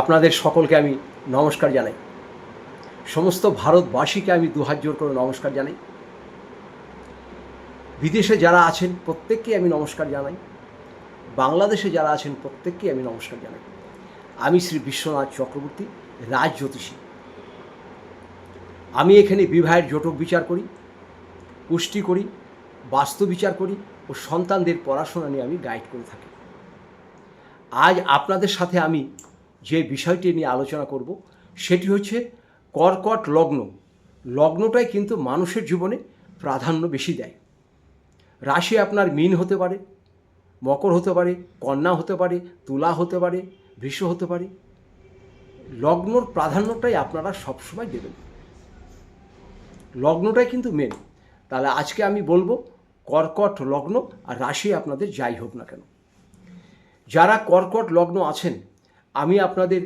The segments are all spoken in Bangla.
আপনাদের সকলকে আমি নমস্কার জানাই। সমস্ত ভারতবাসীকে আমি দুহাত জোর করে নমস্কার জানাই। বিদেশে যারা আছেন, প্রত্যেককে আমি নমস্কার জানাই। বাংলাদেশে যারা আছেন, প্রত্যেককে আমি নমস্কার জানাই। আমি শ্রী বিশ্বনাথ চক্রবর্তী রাজ জ্যোতিষী আমি এখানে বিবাহের জটক বিচার করি, পুষ্টি করি, বাস্তু বিচার করি ও সন্তানদের পড়াশোনা নিয়ে আমি গাইড করে থাকি। আজ আপনাদের সাথে আমি যে বিষয়টি নিয়ে আলোচনা করব, সেটি হচ্ছে কর্কট লগ্ন। লগ্নটাই কিন্তু মানুষের জীবনে প্রাধান্য বেশি দেয়। রাশি আপনার মিন হতে পারে, মকর হতে পারে, কন্যা হতে পারে, তুলা হতে পারে, বৃষ হতে পারে। লগ্নর প্রাধান্যটাই আপনারা সবসময় দেবেন। লগ্নটাই কিন্তু মেন তাহলে আজকে আমি বলব কর্কট লগ্ন আর রাশি আপনাদের যাই হোক না কেন। যারা কর্কট লগ্ন আছেন আমি আপনাদের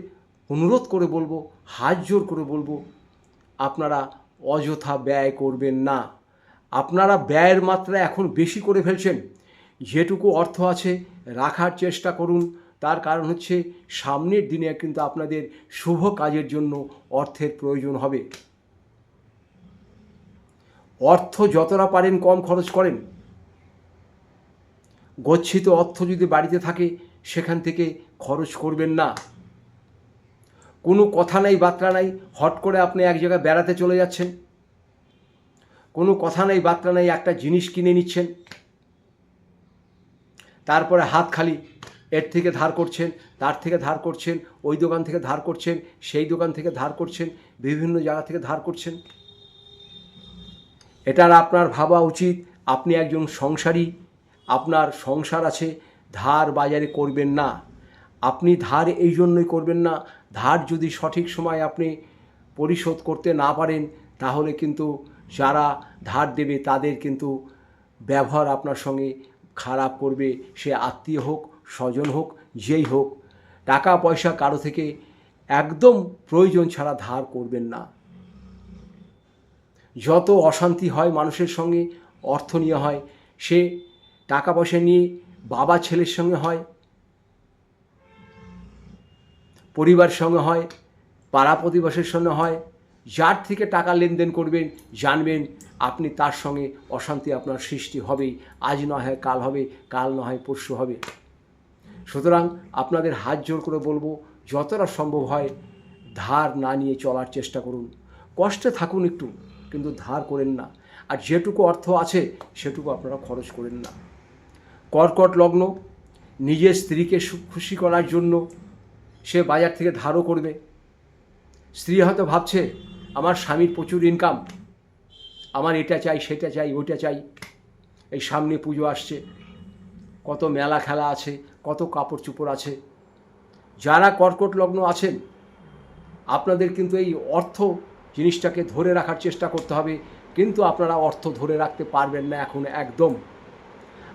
অনুরোধ করে বলব, হাত জোর করে বলব, আপনারা অযথা ব্যয় করবেন না। আপনারা ব্যয়ের মাত্রা এখন বেশি করে ফেলছেন। যেটুকু অর্থ আছে রাখার চেষ্টা করুন। তার কারণ হচ্ছে সামনের দিনে কিন্তু আপনাদের শুভ কাজের জন্য অর্থের প্রয়োজন হবে। অর্থ যতটা পারেন কম খরচ করেন। গচ্ছিত অর্থ যদি বাড়িতে থাকে সেখান থেকে খরচ করবেন না। কোনো কথা নাই, বার্তা নাই, হট করে আপনি এক জায়গায় বেড়াতে চলে যাচ্ছেন। কোনো কথা নাই, বার্তা নাই, একটা জিনিস কিনে নিচ্ছেন। তারপরে হাত খালি, এর থেকে ধার করছেন, তার থেকে ধার করছেন, ওই দোকান থেকে ধার করছেন, সেই দোকান থেকে ধার করছেন, বিভিন্ন জায়গা থেকে ধার করছেন। এটার আপনার ভাবা উচিত। আপনি একজন সংসারী, আপনার সংসার আছে ধার বাজারে করবেন না। আপনি ধার এই জন্যই করবেন না। ধার যদি সঠিক সময় আপনি পরিশোধ করতে না পারেন, তাহলে কিন্তু যারা ধার দেবে তাদের কিন্তু ব্যবহার আপনার সঙ্গে খারাপ করবে। সে আত্মীয় হোক, স্বজন হোক, যেই হোক, টাকা পয়সা কারও থেকে একদম প্রয়োজন ছাড়া ধার করবেন না। যত অশান্তি হয় মানুষের সঙ্গে অর্থ নিয়ে হয়, সে টাকা পয়সা নিয়ে বাবা ছেলের সঙ্গে হয়, পরিবার সঙ্গে হয়, পাড়া প্রতিবেশের সঙ্গে হয়, যার থেকে টাকা লেনদেন করবেন, জানবেন আপনি তার সঙ্গে অশান্তি আপনার সৃষ্টি হবেই, আজ না হয় কাল হবে, কাল না হয় পরশু হবে। সুতরাং আপনাদের হাত জোর করে বলব, যতটা সম্ভব হয় ধার না নিয়ে চলার চেষ্টা করুন। কষ্টে থাকুন একটু, কিন্তু ধার করেন না। আর যেটুকু অর্থ আছে, সেটুকু আপনারা খরচ করেন না। কর্কট লগ্ন, নিজের স্ত্রীকে খুশি করার জন্য সে বাজার থেকে ধারও করবে। স্ত্রী হয়তো ভাবছে, আমার স্বামীর প্রচুর ইনকাম আমার এটা চাই, সেটা চাই, ওইটা চাই। এই সামনে পুজো আসছে, কত মেলা খেলা আছে, কত কাপড় চোপড় আছে। যারা কর্কট লগ্ন আছেন, আপনাদের কিন্তু এই অর্থ জিনিসটাকে ধরে রাখার চেষ্টা করতে হবে, কিন্তু আপনারা অর্থ ধরে রাখতে পারবেন না এখন একদম।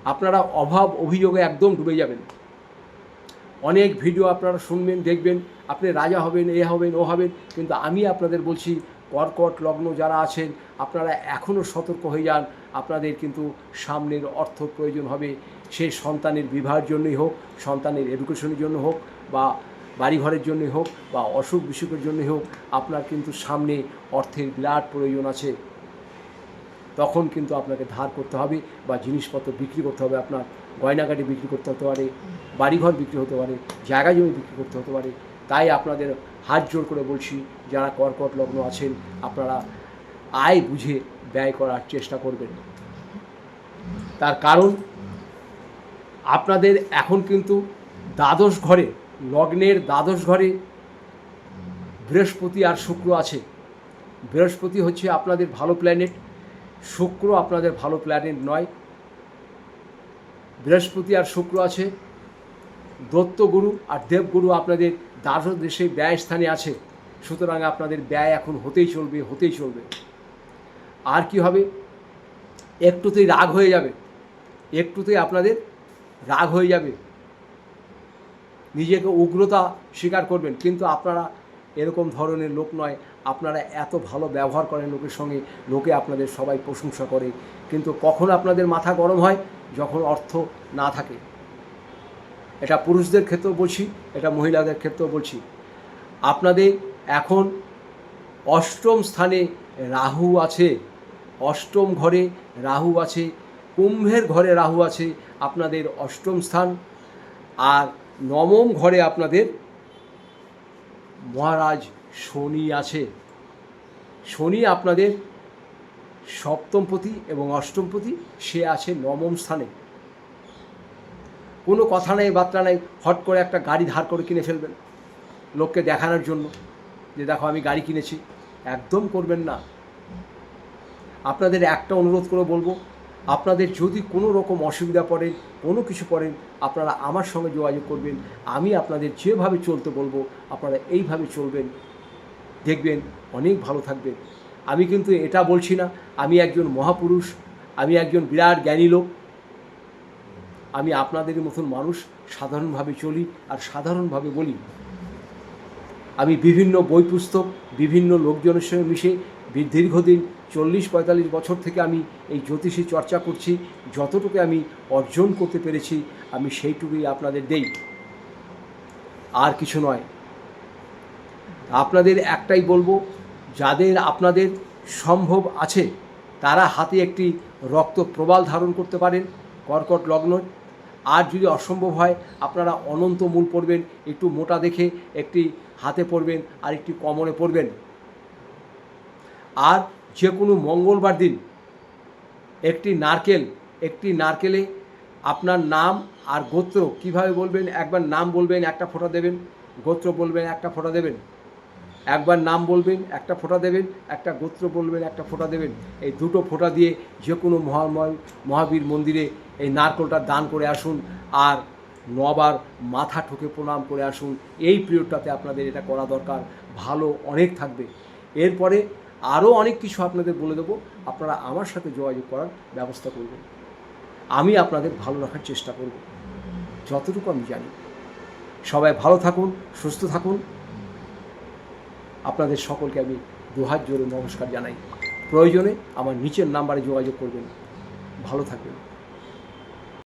আপনারা অভাব অভিযোগে একদম ডুবে যাবেন। অনেক ভিডিও আপনারা শুনবেন, দেখবেন, আপনি রাজা হবেন, এ হবেন, ও হবেন, কিন্তু আমি আপনাদের বলছি, কর্কট লগ্ন যারা আছেন, আপনারা এখনও সতর্ক হয়ে যান, আপনাদের কিন্তু সামনের অর্থ প্রয়োজন হবে, সে সন্তানের বিবাহের জন্যই হোক, সন্তানের এডুকেশনের জন্য হোক, বা বাড়িঘরের জন্যই হোক, বা অসুখ বিসুখের জন্যই হোক, আপনার কিন্তু সামনে অর্থের বিরাট প্রয়োজন আছে। তখন কিন্তু আপনাকে ধার করতে হবে বা জিনিসপত্র বিক্রি করতে হবে, আপনার গয়নাগাটি বিক্রি করতে হতে পারে, বাড়িঘর বিক্রি হতে পারে, জায়গা জমি বিক্রি করতে হতে পারে। তাই আপনাদের হাত জোর করে বলছি, যারা কর্কট লগ্ন আছেন, আপনারা আয় বুঝে ব্যয় করার চেষ্টা করবেন। তার কারণ, আপনাদের এখন কিন্তু দ্বাদশ ঘরে, লগ্নের দ্বাদশ ঘরে বৃহস্পতি আর শুক্র আছে। বৃহস্পতি হচ্ছে আপনাদের ভালো প্ল্যানেট শুক্র আপনাদের ভালো প্ল্যানেট নয়। বৃহস্পতি আর শুক্র আছে, দত্তগুরু আর দেবগুরু আপনাদের দ্বাদশ দেশে ব্যয় স্থানে আছে। সুতরাং আপনাদের ব্যয় এখন হতেই চলবে হতেই চলবে। আর কি হবে? একটুতেই রাগ হয়ে যাবে। একটুতেই আপনাদের রাগ হয়ে যাবে। নিজেকে উগ্রতা স্বীকার করবেন। কিন্তু আপনারা এরকম ধরনের লোক নয়। আপনারা এত ভালো ব্যবহার করেন লোকের সঙ্গে, লোকে আপনাদের সবাই প্রশংসা করে। কিন্তু কখন আপনাদের মাথা গরম হয় যখন অর্থ না থাকে। এটা পুরুষদের ক্ষেত্রেও বলছি, এটা মহিলাদের ক্ষেত্রেও বলছি। আপনাদের এখন অষ্টম স্থানে রাহু আছে, অষ্টম ঘরে রাহু আছে, কুম্ভের ঘরে রাহু আছে আপনাদের অষ্টম স্থান। আর নবম ঘরে আপনাদের মহারাজ শনি আছে। শনি আপনাদের সপ্তমপতি এবং অষ্টমপতি সে আছে নবম স্থানে। কোনো কথা নেই, বার্তা নেই, হট করে একটা গাড়ি ধার করে কিনে ফেলবেন লোককে দেখানোর জন্য যে দেখো আমি গাড়ি কিনেছি। একদম করবেন না। আপনাদের একটা অনুরোধ করে বলব, আপনাদের যদি কোনো রকম অসুবিধা পড়েন কোনো কিছু পড়েন আপনারা আমার সঙ্গে যোগাযোগ করবেন। আমি আপনাদের যেভাবে চলতে বলব, আপনারা এইভাবে চলবেন। দেখবেন অনেক ভালো থাকবেন। আমি কিন্তু এটা বলছি না, আমি একজন মহাপুরুষ, আমি একজন বিরাট জ্ঞানী লোক। আমি আপনাদের মতন মানুষ সাধারণভাবে চলি আর সাধারণভাবে বলি। আমি বিভিন্ন বই পুস্তক, বিভিন্ন লোকজনের সঙ্গে মিশে দীর্ঘদিন চল্লিশ পঁয়তাল্লিশ বছর থেকে আমি এই জ্যোতিষী চর্চা করছি, যতটুকু আমি অর্জন করতে পেরেছি, আমি সেইটুকুই আপনাদের দেই। আর কিছু নয় আপনাদের একটাই বলব, যাদের আপনাদের সম্ভব আছে, তারা হাতে একটি রক্ত প্রবাল ধারণ করতে পারেন, কর্কট লগ্ন। আর যদি অসম্ভব হয়, আপনারা অনন্ত মূল পড়বেন, একটু মোটা দেখে একটি হাতে পড়বেন, আর একটি কমরে পড়বেন। আর যে কোনো মঙ্গলবার দিন একটি নারকেল, একটি নারকেলে আপনার নাম আর গোত্র কীভাবে বলবেন, একবার নাম বলবেন, একটা ফোঁটা দেবেন, গোত্র বলবেন, একটা ফোঁটা দেবেন। একবার নাম বলবেন, একটা ফোঁটা দেবেন, একটা গোত্র বলবেন, একটা ফোঁটা দেবেন। এই দুটো ফোঁটা দিয়ে যে কোনো মহাময়, মহাবীর মন্দিরে এই নারকলটা দান করে আসুন আর নবার মাথা ঠুকে প্রণাম করে আসুন। এই পিরিয়ডটাতে আপনাদের এটা করা দরকার। ভালো অনেক থাকবে। এরপরে আরও অনেক কিছু আপনাদের বলে দেবো। আপনারা আমার সাথে যোগাযোগ করার ব্যবস্থা করবেন। আমি আপনাদের ভালো রাখার চেষ্টা করব। যতটুকু আমি জানি। সবাই ভালো থাকুন, সুস্থ থাকুন। আপনাদের সকলকে আমি দুহাত জোরে নমস্কার জানাই। প্রয়োজনে আমার নিচের নাম্বারে যোগাযোগ করবেন। ভালো থাকবেন।